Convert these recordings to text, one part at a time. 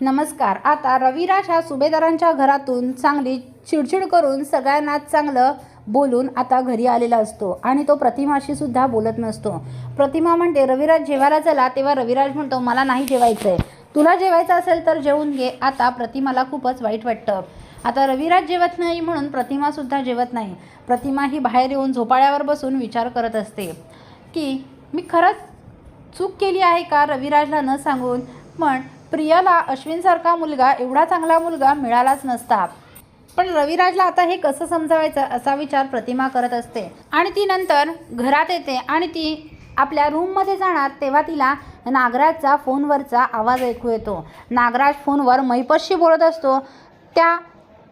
नमस्कार. आता रविराज हा सुभेदारांच्या घरातून चांगली चिडचिड करून सगळ्यांना चांगलं बोलून आता घरी आलेला असतो आणि तो प्रतिमाशी सुद्धा बोलत नसतो. प्रतिमा म्हणते रविराज जेवायला चला तेव्हा रविराज म्हणतो मला नाही जेवायचं आहे तुला जेवायचं असेल तर जेवून घे. आता प्रतिमाला खूपच वाईट वाटतं. आता रविराज जेवत नाही म्हणून प्रतिमासुद्धा जेवत नाही. प्रतिमा ही बाहेर येऊन झोपाळ्यावर बसून विचार करत असते की मी खरंच चूक केली आहे का रविराजला न सांगून? पण प्रियाला अश्विनसारखा मुलगा एवढा चांगला मुलगा मिळालाच नसता. पण रविराजला आता हे कसं समजावायचं असा विचार प्रतिमा करत असते. आणि ती नंतर घरात येते आणि ती आपल्या रूममध्ये जाणार तेव्हा तिला नागराजचा फोनवरचा आवाज ऐकू येतो. नागराज फोनवर मैपशी बोलत असतो. त्या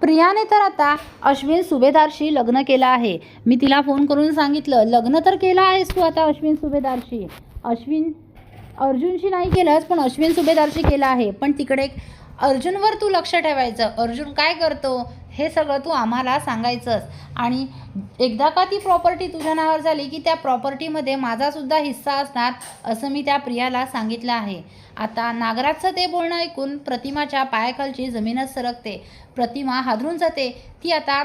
प्रियाने तर आता अश्विन सुभेदारशी लग्न केलं आहे. मी तिला फोन करून सांगितलं लग्न तर केलं आहेस तू आता अश्विन सुभेदारशी. अश्विन अर्जुनशी नाही केलंस पण अश्विन सुभेदारशी केलं आहे. पण तिकडे अर्जुनवर तू लक्ष ठेवायचं. अर्जुन काय करतो? हे सगळं तू आम्हाला सांगायचंस. आणि एकदा का ती प्रॉपर्टी तुझ्या नावावर झाली की त्या प्रॉपर्टीमध्ये माझासुद्धा हिस्सा असणार असं मी त्या प्रियाला सांगितलं आहे. आता नागराजचं ते बोलणं ऐकून प्रतिमाच्या पायाखालची जमीनच सरकते. प्रतिमा हादरून जाते. ती आता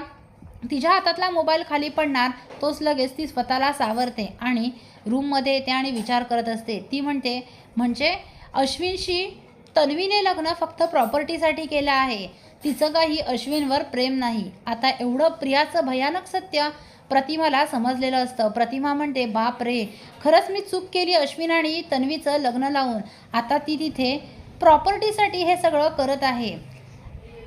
तिच्या हातातला मोबाईल खाली पडणार तोच लगेच ती स्वतःला सावरते आणि रूममध्ये येते आणि विचार करत असते. ती म्हणते म्हणजे अश्विनशी तन्वीने लग्न फक्त प्रॉपर्टीसाठी केलं आहे. तिचं काही अश्विनवर प्रेम नाही. आता एवढं प्रियाचं भयानक सत्य प्रतिमाला समजलेलं असतं. प्रतिमा म्हणते बाप रे खरंच मी चूक केली अश्विन आणि तन्वीचं लग्न लावून. आता ती तिथे प्रॉपर्टीसाठी हे सगळं करत आहे.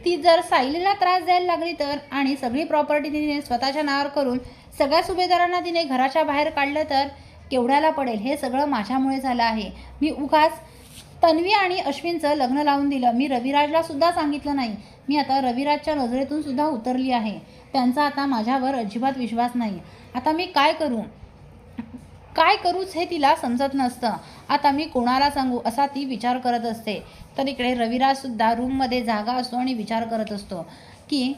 ती जर सायलीला त्रास द्यायला लागली तर आणि सगळी प्रॉपर्टी तिने स्वतःच्या नावावर करून सगळ्या सुभेदारांना तिने घराच्या बाहेर काढलं तर केवढ्याला पडेल? हे सगळं माझ्यामुळे झालं आहे. मी उगाच तन्वी आणि अश्विनचं लग्न लावून दिलं. मी रविराजला सुद्धा सांगितलं नाही. मी आता रविराजच्या नजरेतून सुद्धा उतरली आहे. त्यांचा आता माझ्यावर अजिबात विश्वास नाही. आता मी काय करू? काय करूच हे तिला समजत नसतं. आता मी कोणाला सांगू असा ती विचार करत असते. तर इकडे रविराजसुद्धा रूममध्ये जागा असतो आणि विचार करत असतो की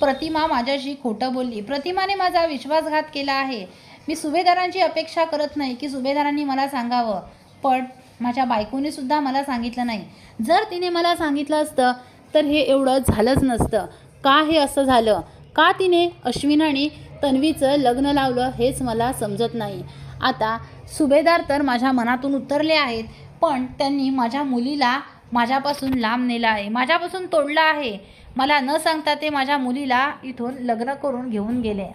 प्रतिमा माझ्याशी खोटं बोलली. प्रतिमाने माझा विश्वासघात केला आहे. मी सुभेदारांची अपेक्षा करत नाही की सुभेदारांनी मला सांगावं. पण माझ्या बायकोने सुद्धा मला सांगितलं नाही. जर तिने मला सांगितलं असतं तर हे एवढं झालंच नसतं. का हे असं झालं? का तिने अश्विन आणि तन्वीचं लग्न लावलं हेच मला समजत नाही. आता सुभेदार तर माझ्या मनातून उतरले आहेत पण त्यांनी माझ्या मुलीला माझ्यापासून लांब नेलं आहे माझ्यापासून तोडलं आहे. मला न सांगता ते माझ्या मुलीला इथून लग्न करून घेऊन गेले.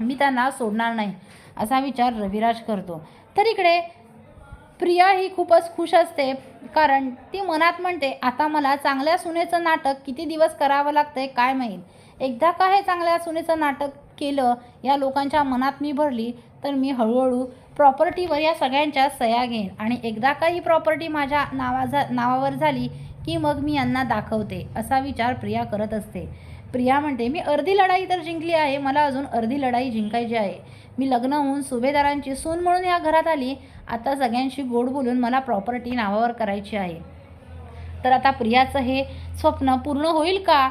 मी त्यांना सोडणार नाही असा विचार रविराज करतो. तर इकडे प्रिया ही खूपच खुश असते कारण ती मनात म्हणते आता मला चांगल्या सुनेचं नाटक किती दिवस करावं लागतंय काय माहीत? एकदा का हे चांगल्या सुनेचं नाटक केलं या लोकांच्या मनात मी भरली तर मी हळूहळू प्रॉपर्टीवर या सगळ्यांच्या सह्या घेईन. आणि एकदा का ही प्रॉपर्टी माझ्या नावा झा नावावर झाली की मग मी यांना दाखवते असा विचार प्रिया करत असते. प्रिया म्हणते मी अर्धी लढाई तर जिंकली आहे मला अजून अर्धी लढाई जिंकायची आहे. मी लग्न होऊन सुभेदारांची सून म्हणून या घरात आली आता सगळ्यांशी गोड बोलून मला प्रॉपर्टी नावावर करायची आहे. तर आता प्रियाचं हे स्वप्न पूर्ण होईल का?